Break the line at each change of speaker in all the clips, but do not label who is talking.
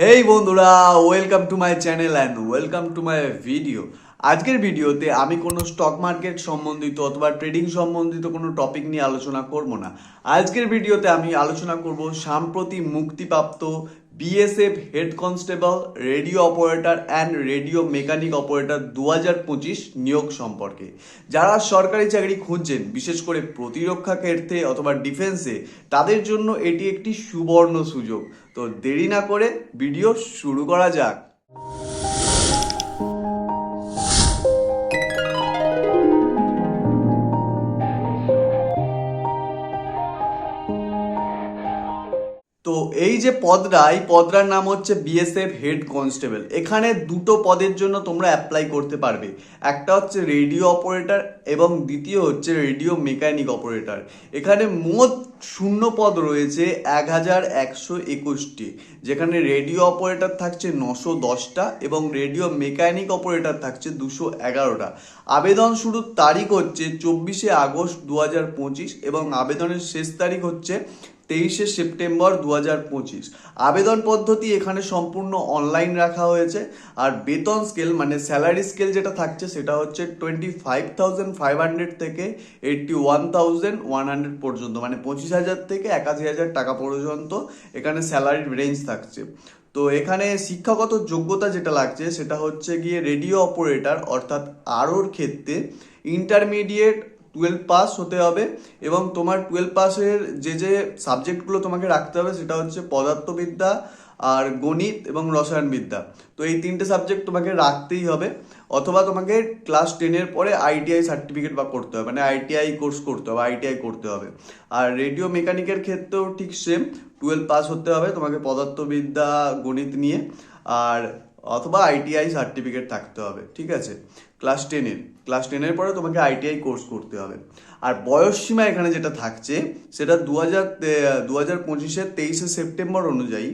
হেই বন্ধুরা welcome to my channel and welcome to my video আজকের ভিডিওতে আমি কোনো স্টক মার্কেট সম্বন্ধিত অথবা ট্রেডিং সম্বন্ধিত কোনো টপিক নিয়ে আলোচনা করব না। আজকের ভিডিওতে আমি আলোচনা করব সাম্প্রতি মুক্তিপ্রাপ্ত BSF head constable radio operator and radio mechanic operator দু হাজার পঁচিশ নিয়োগ সম্পর্কে। যারা সরকারি চাকরি খুঁজছেন, বিশেষ করে প্রতিরক্ষা ক্ষেত্রে অথবা ডিফেন্সে তাদের জন্য এটি একটি সুবর্ণ সুযোগ। তো দেরি না করে ভিডিও শুরু করা যাক। তো এই যে পদটা এই পদটার নাম হচ্ছে বিএসএফ হেড কনস্টেবল এখানে দুটো পদের জন্য তোমরা অ্যাপ্লাই করতে পারবে। একটা হচ্ছে রেডিও অপারেটর এবং দ্বিতীয় হচ্ছে রেডিও মেকানিক অপারেটর এখানে মোট শূন্য পদ রয়েছে এক হাজার একশো একুশটি। যেখানে রেডিও অপারেটর থাকছে নশো দশটা এবং রেডিও মেকানিক অপারেটর থাকছে দুশো এগারোটা। আবেদন শুরুর তারিখ হচ্ছে চব্বিশে আগস্ট দু হাজার পঁচিশ এবং আবেদনের শেষ তারিখ হচ্ছে তেইশে সেপ্টেম্বর দু হাজার পঁচিশ। আবেদন পদ্ধতি এখানে সম্পূর্ণ অনলাইন রাখা হয়েছে। আর বেতন স্কেল মানে স্যালারি স্কেল যেটা থাকছে সেটা হচ্ছে twenty five thousand five hundred থেকে eighty one thousand one hundred পর্যন্ত। মানে পঁচিশ হাজার থেকে একাশি হাজার টাকা পর্যন্ত এখানে স্যালারির রেঞ্জ থাকছে। তো এখানে শিক্ষাগত যোগ্যতা যেটা লাগছে সেটা হচ্ছে গিয়ে রেডিও অপারেটর অর্থাৎ আরোর ক্ষেত্রে ইন্টারমিডিয়েট টুয়েলভ পাস হতে হবে এবং তোমার টুয়েলভ পাসের যে যে সাবজেক্টগুলো তোমাকে রাখতে হবে সেটা হচ্ছে পদার্থবিদ্যা আর গণিত এবং রসায়নবিদ্যা। তো এই তিনটে সাবজেক্ট তোমাকে রাখতেই হবে অথবা তোমাকে ক্লাস টেনের পরে আইটিআই সার্টিফিকেট বা করতে হবে মানে আইটিআই কোর্স করতে হবে আইটিআই করতে হবে। আর রেডিও মেকানিকের ক্ষেত্রেও ঠিক সেম টুয়েলভ পাস হতে হবে তোমাকে পদার্থবিদ্যা, গণিত নিয়ে। আর অথবা আইটিআই সার্টিফিকেট থাকতে হবে, ঠিক আছে? ক্লাস টেনের ক্লাস টেনের পরে তোমাকে আইটিআই কোর্স করতে হবে। আর বয়সসীমা এখানে যেটা থাকছে, সেটা দু হাজার দু হাজার পঁচিশের তেইশে সেপ্টেম্বর অনুযায়ী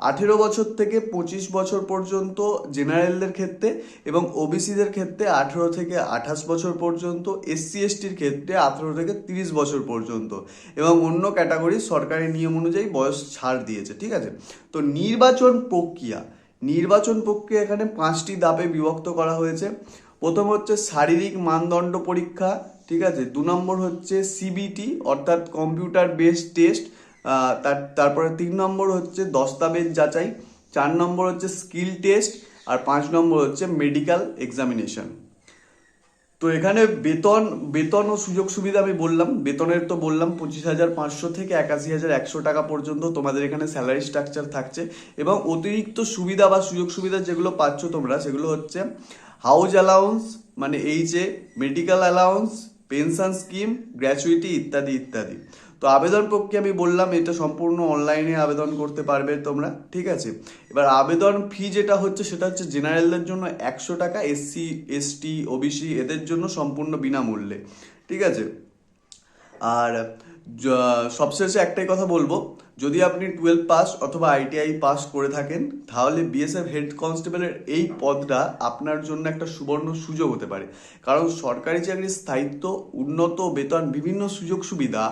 আঠেরো বছর থেকে পঁচিশ বছর পর্যন্ত জেনারেলদের ক্ষেত্রে এবং ওবিসিদের ক্ষেত্রে আঠেরো থেকে আঠাশ বছর পর্যন্ত এসসি এসটির ক্ষেত্রে আঠেরো থেকে তিরিশ বছর পর্যন্ত এবং অন্য ক্যাটাগরি সরকারি নিয়ম অনুযায়ী বয়স ছাড় দিয়েছে, ঠিক আছে? তো নির্বাচন প্রক্রিয়া নির্বাচন প্রক্রিয়া এখানে পাঁচটি ধাপে বিভক্ত করা হয়েছে। প্রথম হচ্ছে শারীরিক মানদণ্ড পরীক্ষা, ঠিক আছে? দু নম্বর হচ্ছে সিবিটি, অর্থাৎ কম্পিউটার বেসড টেস্ট। তার, তারপরে তিন নম্বর হচ্ছে দস্তাবেজ যাচাই, চার নম্বর হচ্ছে স্কিল টেস্ট, আর পাঁচ নম্বর হচ্ছে মেডিকেল এক্সামিনেশন। তো এখানে বেতন বেতন ও সুযোগ সুবিধা আমি বললাম, বেতনের তো বললাম পঁচিশ হাজার পাঁচশো থেকে একাশি হাজার একশো টাকা পর্যন্ত তোমাদের এখানে স্যালারি স্ট্রাকচার থাকছে এবং অতিরিক্ত সুবিধা বা সুযোগ সুবিধা যেগুলো পাচ্ছ তোমরা, সেগুলো হচ্ছে হাউস অ্যালাউন্স মানে এই যে medical allowance pension scheme gratuity ইত্যাদি ইত্যাদি। তো আবেদন প্রক্রিয়া আমি বললাম, এটা সম্পূর্ণ অনলাইনে আবেদন করতে পারবে তোমরা, ঠিক আছে? এবার আবেদন ফি যেটা হচ্ছে, সেটা হচ্ছে জেনারেলদের জন্য একশো টাকা এসসি এসটি ওবিসি এদের জন্য সম্পূর্ণ বিনামূল্যে, ঠিক আছে? আর সবশেষে একটাই কথা বলব। যদি আপনি টুয়েলভ পাস অথবা আইটিআই পাস করে থাকেন, তাহলে বিএসএফ হেড কনস্টেবলের এই পদটা আপনার জন্য একটা সুবর্ণ সুযোগ হতে পারে। কারণ সরকারি চাকরির স্থায়িত্ব, উন্নত বেতন, বিভিন্ন সুযোগ সুবিধা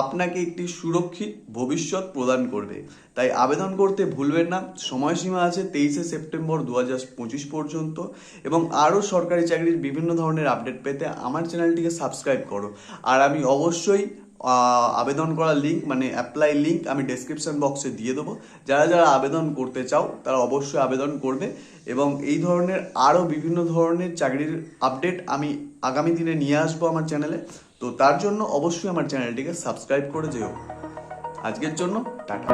আপনাকে একটি সুরক্ষিত ভবিষ্যৎ প্রদান করবে। তাই আবেদন করতে ভুলবেন না। সময়সীমা আছে তেইশে সেপ্টেম্বর দু পঁচিশ পর্যন্ত এবং আরও সরকারি চাকরির বিভিন্ন ধরনের আপডেট পেতে আমার চ্যানেলটিকে সাবস্ক্রাইব করো। আর আমি অবশ্যই আবেদন করার লিঙ্ক মানে অ্যাপ্লাই লিঙ্ক আমি ডেসক্রিপশন বক্সে দিয়ে দেবো। যারা যারা আবেদন করতে চাও, তারা অবশ্যই আবেদন করবে এবং এই ধরনের আরও বিভিন্ন ধরনের চাকরির আপডেট আমি আগামী দিনে নিয়ে আসব আমার চ্যানেলে তো তার জন্য অবশ্যই আমার চ্যানেলটিকে সাবস্ক্রাইব করে যেও। আজকের জন্য টাটা।